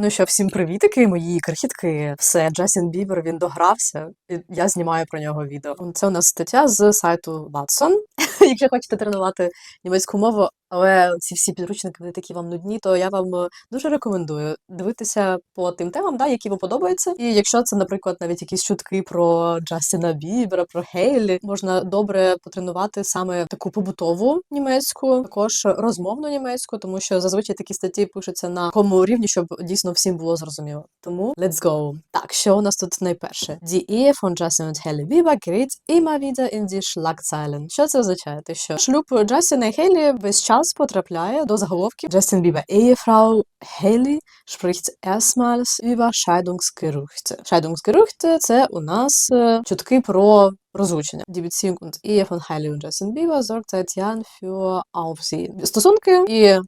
Ну що, всім привітики, мої крихітки. Все, Джастін Бібер він догрався. і Я знімаю про нього відео. Це у нас стаття з сайту Watson. Якщо хочете тренувати німецьку мову, але ці всі підручники вони такі вам нудні, то я вам е, дуже рекомендую дивитися по тим темам, да, які вам подобаються. І якщо це, наприклад, навіть якісь чутки про Джастіна Бібера, про Хейлі, можна добре потренувати саме таку побутову німецьку, також розмовну німецьку, тому що зазвичай такі статті пишуться на такому рівні, щоб дійсно всім було зрозуміло. Тому let's go. Так, що у нас тут найперше? Die Ehe von Justin und Hailey Bieber gerät immer wieder in die Schlagzeilen. Що це означає? Те, що шлюб Джастіна і Хейлі весь час потрапляє до заголовків. Джастін Бібер Ehefrau Hailey spricht erstmals über Scheidungsgerüchte. Scheidungsgerüchte – це у нас е, чутки про розлучення. Die Beziehung und Ehe von Hailey und Justin Bieber sorgt seit Jahren für Aufsehen. Стосунки і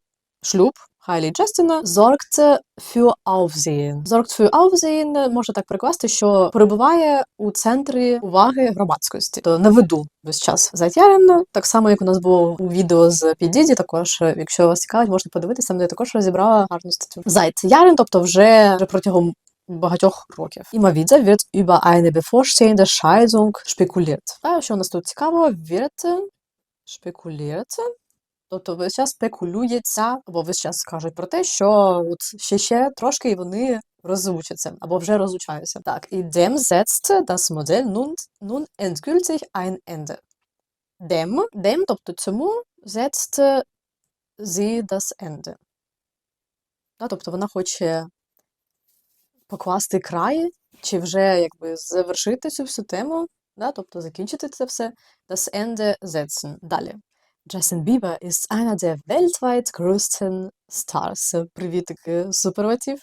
шлюб Хайлі і Джастіна sorgt für Aufsehen. Sorgt für Aufsehen можна так перекласти, що перебуває у центрі уваги громадськості, то на виду весь час Зайтярин. Так само, як у нас було у відео з Підіді, також, якщо вас цікавить, можете подивитися, де я також розібрала гарну статтю. Зайтярин, тобто вже, протягом багатьох років. Immer wieder wird über eine bevorstehende Scheidung spekuliert. А що у нас тут цікаво? Wird spekuliert. Тобто весь час спекулюється, або весь час кажуть про те, що от ще ще трошки і вони розлучаться, або вже розлучаються. Так, і dem setzt das Modell nun, nun endgültig ein Ende. Dem, dem, тобто цьому, setzt sie das Ende. Да, тобто вона хоче покласти край, чи вже якби завершити цю всю тему, да, тобто закінчити це все. Das Ende setzen. Далі. Justin Bieber ist einer der weltweit größten Stars. Привітики, Superlativ.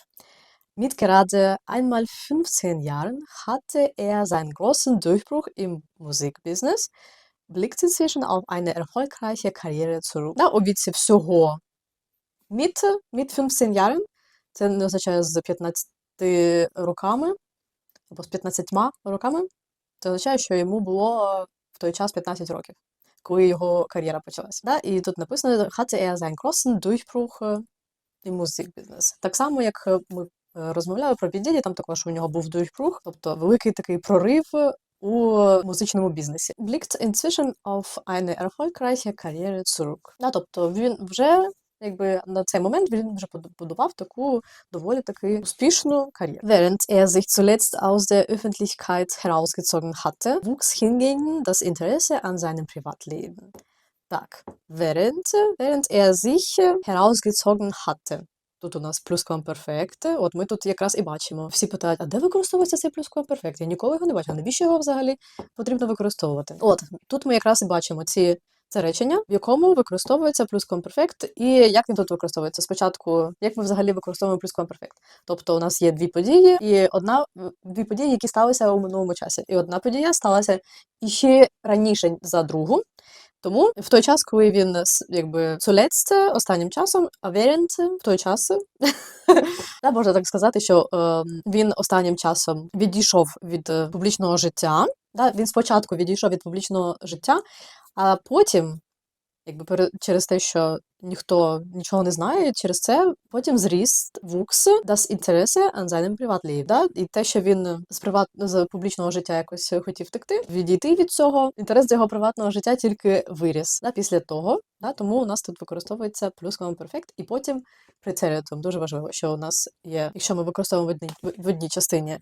Mit gerade einmal 15 Jahren hatte er seinen großen Durchbruch im Musikbusiness, blickt inzwischen auf eine erfolgreiche Karriere zurück. На у віці всього mit, mit 15 Jahren, це не означає з 15 роками, або з 15 роками, це означає, що йому було в той час 15 років Коли його кар'єра почалася. Да? І тут написано hatte er seinen großen Durchbruch im Musikbusiness. Так само, як е, ми е, розмовляли про Бідіді, там також у нього був Durchbruch, тобто великий такий прорив у музичному бізнесі. Blickt inzwischen auf eine erfolgreiche Karriere zurück. Да, тобто він вже Якби на цей момент він вже побудував таку доволі таки успішну кар'єру. Während er sich zuletzt aus der Öffentlichkeit herausgezogen hatte, wuchs hingegen das Interesse an seinem Privatleben. Так, während, während er sich herausgezogen hatte. Тут у нас плюсквамперфект. От ми тут якраз і бачимо. Всі питають, а де використовується цей плюсквамперфект? Я ніколи його не бачила. Навіщо його взагалі потрібно використовувати? От тут ми якраз і бачимо ці це речення, в якому використовується плюсквамперфект, і як він тут використовується? Спочатку, як ми взагалі використовуємо плюсквамперфект? Тобто у нас є дві події, і одна дві події, які сталися у минулому часі. І одна подія сталася іще раніше за другу. Тому в той час, коли він якби цулець останнім часом, а в той час, да, можна так сказати, що е, він останнім часом відійшов від е, публічного життя. Він спочатку відійшов від публічного життя, а потім, якби через те, що ніхто нічого не знає, через це потім зріс вукс das Interesse an seinem Privatleben. Да? І те, що він з приват з публічного життя якось хотів втекти, відійти від цього, інтерес до його приватного життя тільки виріс да, після того. Да? Тому у нас тут використовується плюсквамперфект, і потім претеритум. Дуже важливо, що у нас є, якщо ми використовуємо в одній, в одній частині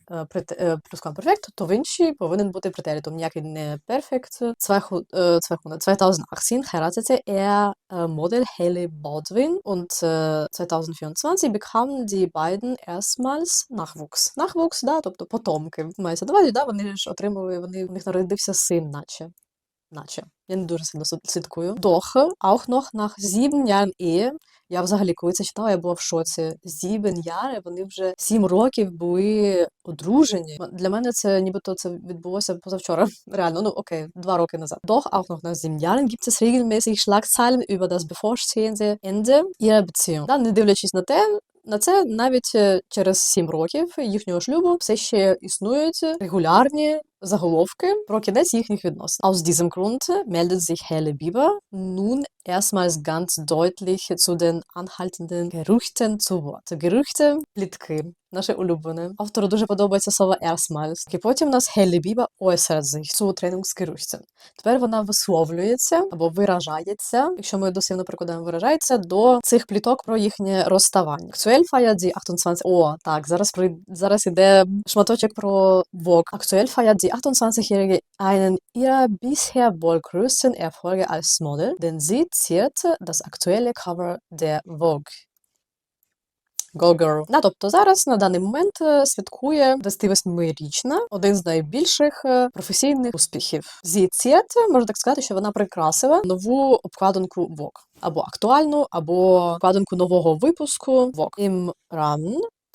плюсквамперфект, то в іншій повинен бути претеритум. Ніякий не перфект. Цвеху, цвеху, 2018 heiratete er Model Haley Baldwin und äh, 2024 bekamen die beiden erstmals Nachwuchs. Nachwuchs, да, тобто потомки. Мається давай, да, вони ж отримали, вони, в них народився син, наче. Наче. Я не дуже сильно слідкую. Doch, auch noch nach sieben Jahren Ehe. Я взагалі, коли це читала, я була в шоці. Sieben Jahre, вони вже сім років були одружені. Для мене це нібито це відбулося позавчора. Реально, ну окей, два роки назад. Doch, auch noch nach sieben Jahren gibt es regelmäßig Schlagzeilen über das bevorstehende Ende ihrer Beziehung. Да, не дивлячись на те, на це навіть через сім років їхнього шлюбу все ще існують регулярні заголовки про кінець їхніх відносин. Aus diesem Grund meldet sich Helle Bieber nun erstmals ganz deutlich zu den anhaltenden Gerüchten zu Wort. Gerüchte – плітки. Наше улюблене. Автору дуже подобається слово erstmals. І потім у нас Helle Bieber äußert sich zu Trennungsgerüchten. Тепер вона висловлюється або виражається, якщо ми дослівно прикладаємо виражається, до цих пліток про їхнє розставання. Aktuell feiert die 28... О, так, зараз, при... зараз іде шматочок про Vogue. Aktuell feiert die 28-Jährige einen ihrer bisher wohl größten Erfolge als Model, denn sie zierte das aktuelle Cover der Vogue. Go Girl. Да, тобто зараз на даний момент е, святкує 28-річна, один з найбільших е, професійних успіхів. Зі Ціет, можна так сказати, що вона прикрасила нову обкладинку Vogue. Або актуальну, або обкладинку нового випуску Vogue. Im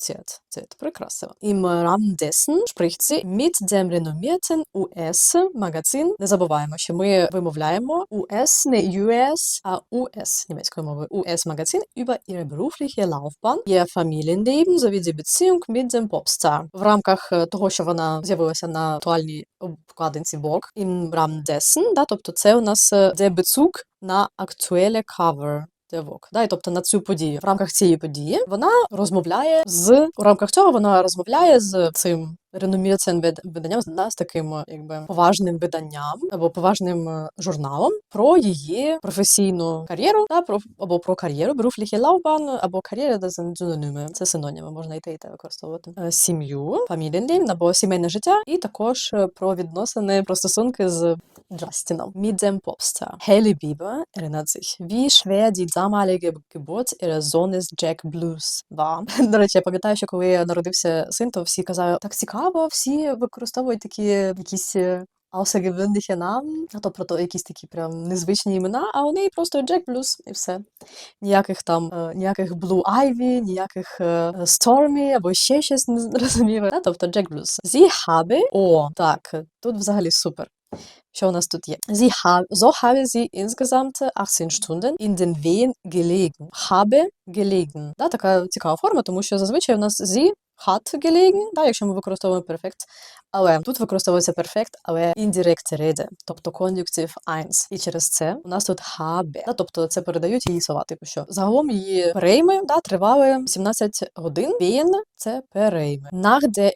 Rahmen Ziert, Ziert, прикрасила. Im Rahmen dessen spricht sie mit dem renommierten US-магазин. Не забуваємо, що ми вимовляємо US, не US, а US німецькою мовою. US-магазин über ihre berufliche Laufbahn, ihr Familienleben sowie die Beziehung mit dem Popstar. В рамках е, того, що вона з'явилася на актуальній обкладинці Vogue, im Rahmen dessen, да, тобто це у нас е, der Bezug на актуelle Cover. Vogue. Да, тобто на цю подію в рамках цієї події вона розмовляє з у рамках цього вона розмовляє з цим реноміційним виданням да, з таким якби поважним виданням або поважним е, журналом про її професійну кар'єру, да, про або про кар'єру berufliche Laufbahn, або кар'єра де синоніми. Це синоніми, можна те, і те використовувати. Е, Сім'ю, Familienleben, або сімейне життя, і також е, про відносини, про стосунки з Джастіном. Mit dem Popstar. Hailey Bieber erinnert sich, wie schwer die damalige Geburt ihres Sohnes Jack Blues war. До речі, я пам'ятаю, що коли народився син, то всі казали, так цікаво, всі використовують такі якісь außergewöhnliche Namen, а то про то якісь такі прям незвичні імена, а у неї просто Джек Блюз і все. Ніяких там, е, ніяких Blue Ivy, ніяких е, або ще щось не незрозуміле. Тобто Джек Блюз. Sie habe, о, так, тут взагалі супер. Що у нас тут є? Sie ha so habe sie insgesamt 18 Stunden in den. Да, така цікава форма, тому що зазвичай у нас sie hat gelegen, да, якщо ми використовуємо перфект. Але тут використовується перфект, але індирект реде, тобто кон'юктив 1. І через це у нас тут habe, да, тобто це передають її слова, типу що. Загалом її перейми да, тривали 17 годин. Він – це перейми. Nach der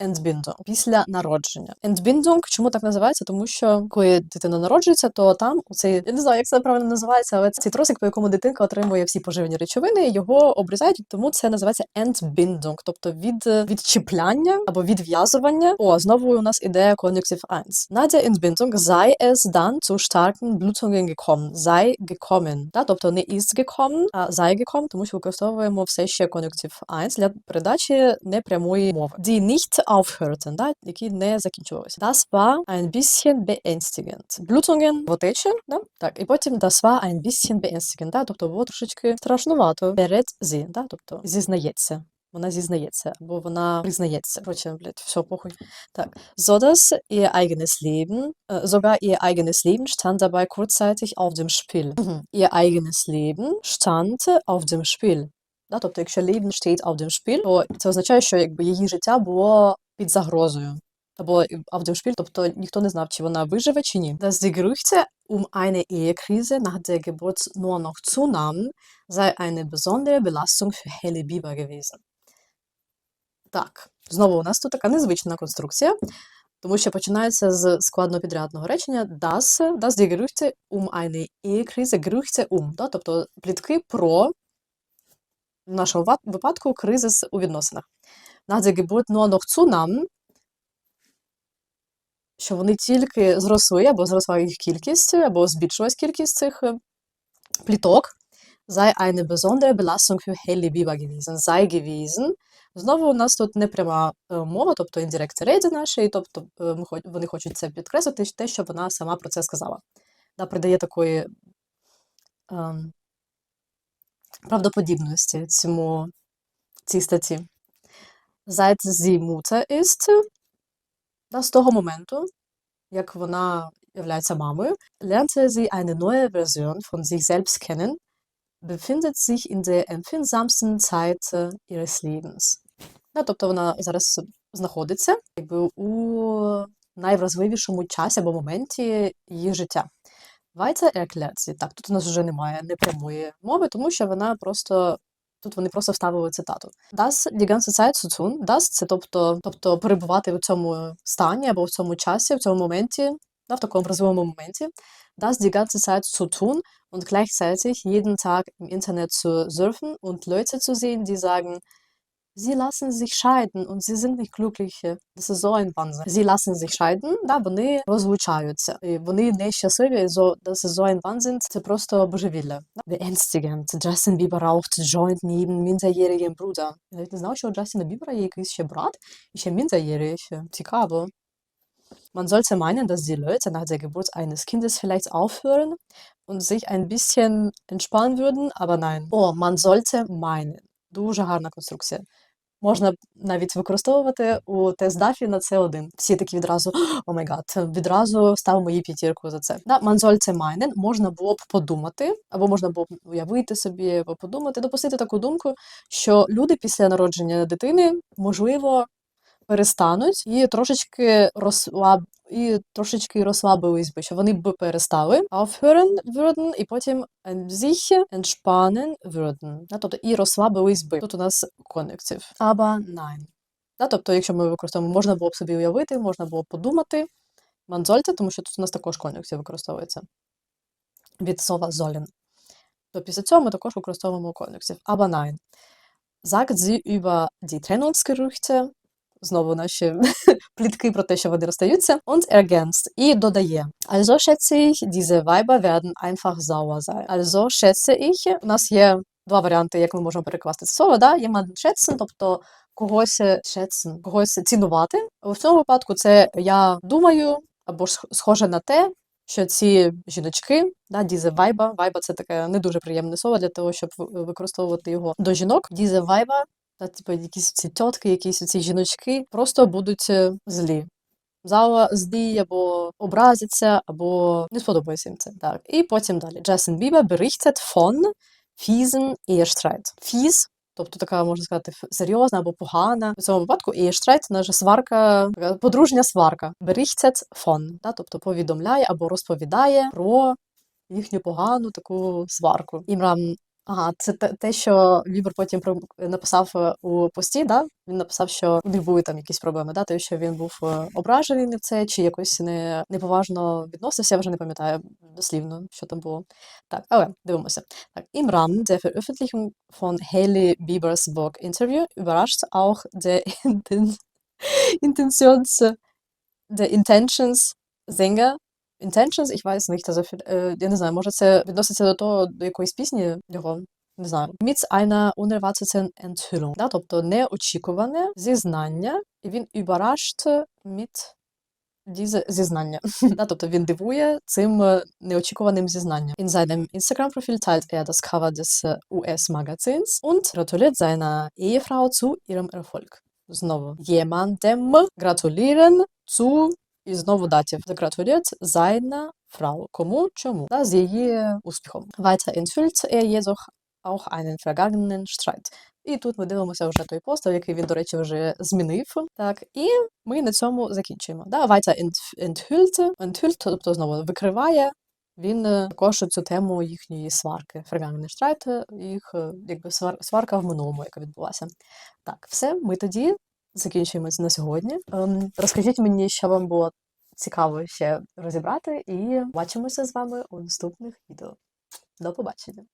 Entbindung після народження. Entbindung чому так називається? Тому що коли дитина народжується, то там цей я не знаю, як це правильно називається, але цей тросик, по якому дитинка отримує всі поживні речовини, його обрізають, тому це називається Entbindung, тобто від відчіпляння або відв'язування. О, знову у нас іде Konjunktiv 1. На der Entbindung sei es dann zu starken Blutungen gekommen. Sei gekommen. Да? Тобто не ist gekommen, а sei gekommen, тому що використовуємо все ще Konjunktiv 1 для передачі непрямої мови. Die aufhörten, да, які не закінчувалися. Das war ein bisschen beängstigend. Blutungen, потечі, да? так, і потім das war ein bisschen beängstigend, да, тобто було трошечки страшнувато. Berät sie, да, тобто зізнається. Вона зізнається, або вона признається. Короче, блядь, все, похуй. Так. So dass ihr eigenes Leben, äh, sogar ihr eigenes Leben stand dabei kurzzeitig auf dem Spiel. Mhm. Ihr eigenes Leben stand auf dem Spiel. Да? Тобто, якщо Leben steht auf то це означає, що якби її життя було під загрозою. Або auf тобто ніхто не знав, чи вона виживе, чи ні. Dass die Gerüchte um eine Ehekrise nach der Geburt nur noch zunahmen, sei eine besondere Belastung für Hailey Bieber gewesen. Так, знову у нас тут така незвична конструкція, тому що починається з складнопідрядного речення das, das die Gerüchte um eine Ehekrise, Gerüchte um, да? тобто плітки про в нашому випадку кризис у відносинах. Geburt nur noch zunahmen, що вони тільки зросли, або зросла їх кількість, або збільшилась кількість цих пліток, sei eine besondere Belastung für Hailey Bieber gewesen, sei gewesen. Знову у нас тут непряма мова, тобто індирект рейді наші, тобто вони хочуть це підкреслити, те, що вона сама про це сказала. Да, Придає такої ем, правдоподібності цьому цій статті. Seit sie Mutter да, з того моменту, як вона являється мамою, lernte sie eine neue Version von sich selbst kennen, befindet sich in der empfindsamsten Zeit ihres Lebens. Да, тобто вона зараз знаходиться якби у найвразливішому часі або моменті її життя. Weiter erklärt. Так, тут у нас вже немає непрямої мови, тому що вона просто. Тут вони просто вставили цитату. Das die ganze Zeit zu tun. Das – це тобто, тобто перебувати в цьому стані або в цьому часі, в цьому моменті, да, в такому вразливому моменті. Das die ganze Zeit zu tun und gleichzeitig jeden Tag im Internet zu surfen und Leute zu sehen, die sagen, Sie lassen sich scheiden und sie sind nicht glückliche. Das ist so ein Wahnsinn. Sie lassen sich scheiden, да, вони розлучаються. І вони нещасливі, so, das ist so ein Wahnsinn. Це просто божевілля. Да? Beängstigend. Justin Bieber raucht Joint neben minderjährigem Bruder. Я навіть не знала, що у Джастіна Бібера є якийсь ще брат, і ще minderjährig. ще. Цікаво. Man sollte meinen, dass die Leute nach der Geburt eines Kindes vielleicht aufhören und sich ein bisschen entspannen würden, aber nein. Oh, man sollte meinen. Дуже гарна конструкція. Можна навіть використовувати у тест-дафі на це один. Всі такі відразу о май гад, відразу ставимо мої п'ятірку за це. Да, манзоль це майнен. можна було б подумати, або можна було б уявити собі, або подумати, допустити таку думку, що люди після народження дитини, можливо, перестануть і трошечки розслаб... і трошечки розслабились би, що вони б перестали aufhören würden, і потім sich entspannen würden. Да, тобто і розслабились би. Тут у нас конектив. Aber nein. Да, тобто, якщо ми використовуємо, можна було б собі уявити, можна було б подумати. Man тому що тут у нас також кон'юнктив використовується. Від слова sollen. То після цього ми також використовуємо кон'юнктив. Aber nein. Sagt sie über die Trennungsgerüchte, знову наші плітки про те, що вони розстаються, und ergänzt, і додає. Also schätze ich, diese Weiber werden einfach sauer sein. Also schätze ich, у нас є два варіанти, як ми можемо перекласти це слово, да? є man schätzen, тобто когось schätzen, когось цінувати. В цьому випадку це я думаю, або ж схоже на те, що ці жіночки, да, дізе вайба, вайба це таке не дуже приємне слово для того, щоб використовувати його до жінок. Дізе вайба, та, типу, якісь ці тітки, якісь ці жіночки просто будуть е, злі. Зала злі, або образяться, або не сподобається їм це. Так. І потім далі. Джастин Бібер berichtet von fiesen Ehestreit. Фіз, тобто така, можна сказати, серйозна або погана. В цьому випадку Ehestreit – це наша сварка, подружня сварка. Berichtet von, да, тобто повідомляє або розповідає про їхню погану таку сварку. Імрам Ага, це те, те, що Бібер потім про- написав е, у пості, да? Він написав, що у них були там якісь проблеми, да? Те, що він був е, ображений на це, чи якось не, неповажно відносився, я вже не пам'ятаю дослівно, що там було. Так, але дивимося. Так, im Rahmen der Veröffentlichung von Hailey Biebers Blog-Interview überrascht auch der Inten Intentions, der Intentions Sänger Intentions, ich weiß nicht, also, е, я не знаю, може це відноситься до того, до якоїсь пісні його, не знаю. Mit einer unerwarteten Enthüllung, да, тобто неочікуване зізнання, і він überrascht mit diese зізнання. да, тобто він дивує цим е, неочікуваним зізнанням. In seinem Instagram-Profil teilt er das Cover des äh, US-Magazins und gratuliert seiner Ehefrau zu ihrem Erfolg. Знову jemandem gratulieren zu і знову датів. Gratuliert seiner Frau. Кому? Чому? Да, з її успіхом. Weiter enthüllt er jedoch auch einen vergangenen Streit. І тут ми дивимося вже той постав, який він, до речі, вже змінив. Так, і ми на цьому закінчуємо. Да, weiter ent- enthüllt, enthüllt, тобто знову викриває. Він е, також цю тему їхньої сварки. Streit, е, їх е, якби свар- сварка в минулому, яка відбулася. Так, все, ми тоді закінчуємо на сьогодні. Ем, розкажіть мені, що вам було цікаво ще розібрати, і бачимося з вами у наступних відео. До побачення!